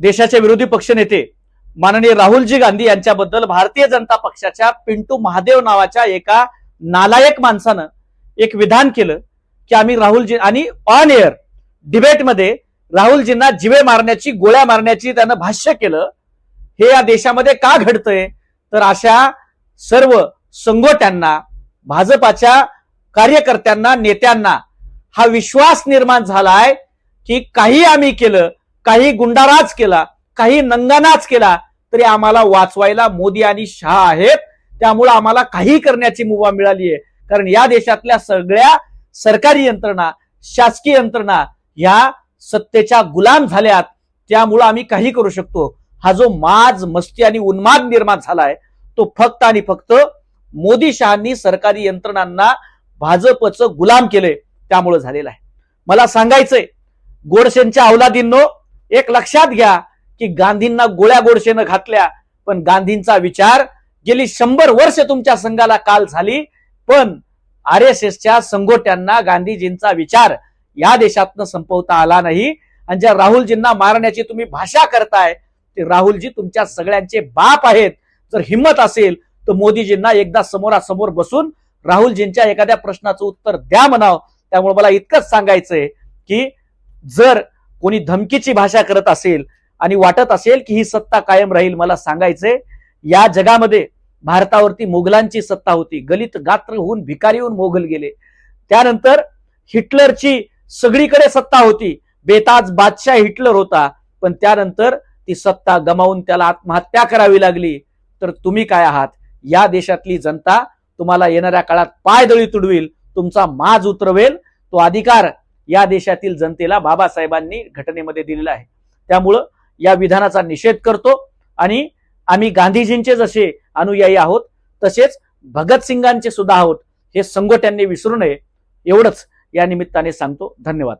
देशाचे विरोधी पक्षनेते माननीय राहुलजी गांधी यांच्याबद्दल भारतीय जनता पक्षाच्या पिंटू महादेव नावाच्या एका नालायक माणसानं एक विधान केलं की आम्ही राहुलजी आणि ऑन एअर डिबेटमध्ये राहुलजींना जिवे मारण्याची गोळ्या मारण्याची त्यानं भाष्य केलं. हे या देशामध्ये का घडतंय? तर अशा सर्व संघोट्यांना भाजपाच्या कार्यकर्त्यांना नेत्यांना हा विश्वास निर्माण झालाय की काही आम्ही केलं काही गुंडाराज केला काही नंगानाच केला तरी आम्हाला वाचवायला मोदी आणि शहा आहेत. त्यामुळे आम्हाला काही करण्याची मुभा मिळाली आहे. कारण या देशातल्या सगळ्या सरकारी यंत्रणा शासकीय यंत्रणा ह्या सत्तेच्या गुलाम झाल्यात. त्यामुळं आम्ही काही करू शकतो. हा जो माज मस्ती आणि उन्माद निर्माण झालाय तो फक्त आणि फक्त मोदी शहांनी सरकारी यंत्रणांना भाजपचं गुलाम केलंय. त्यामुळं झालेलं आहे. मला सांगायचंय गोडसेंच्या अवलादींनो एक लक्षात घ्या की गांधींना गोळ्या गोडशेनं घातल्या पण गांधींचा विचार गेली शंभर वर्ष तुमच्या संघाला काल झाली पण आर एस एसच्या संघोट्यांना गांधीजींचा विचार या देशातनं संपवता आला नाही. आणि ज्या राहुलजींना मारण्याची तुम्ही भाषा करताय ते राहुलजी तुमच्या सगळ्यांचे बाप आहेत. जर हिंमत असेल तर मोदीजींना एकदा समोरासमोर बसून राहुलजींच्या एखाद्या प्रश्नाचं उत्तर द्या म्हणावं. त्यामुळे मला इतकंच सांगायचंय की जर कोणी धमकीची भाषा करत असेल आणि वाटत असेल की ही सत्ता कायम राहील मला सांगायचंय या जगामध्ये भारतावरती मोगलांची सत्ता होती. गलित गात्र होऊन भिकारी होऊन मोगल गेले. त्यानंतर हिटलरची सगळीकडे सत्ता होती. बेताज बादशाह हिटलर होता पण त्यानंतर ती सत्ता गमावून त्याला आत्महत्या करावी लागली. तर तुम्ही काय आहात? या देशातली जनता तुम्हाला येणाऱ्या काळात पायदळी तुडवील तुमचा माज उतरवेल तो अधिकार या देशातील जनतेला बाबासाहेबांनी घटनेमध्ये दिलेला आहे. त्यामुळं या विधानाचा निषेध करतो आणि आम्ही गांधीजींचे जसे अनुयायी आहोत तसेच भगतसिंगांचे सुद्धा आहोत हे संघोट्यांनी विसरू नये एवढंच या निमित्ताने सांगतो. धन्यवाद.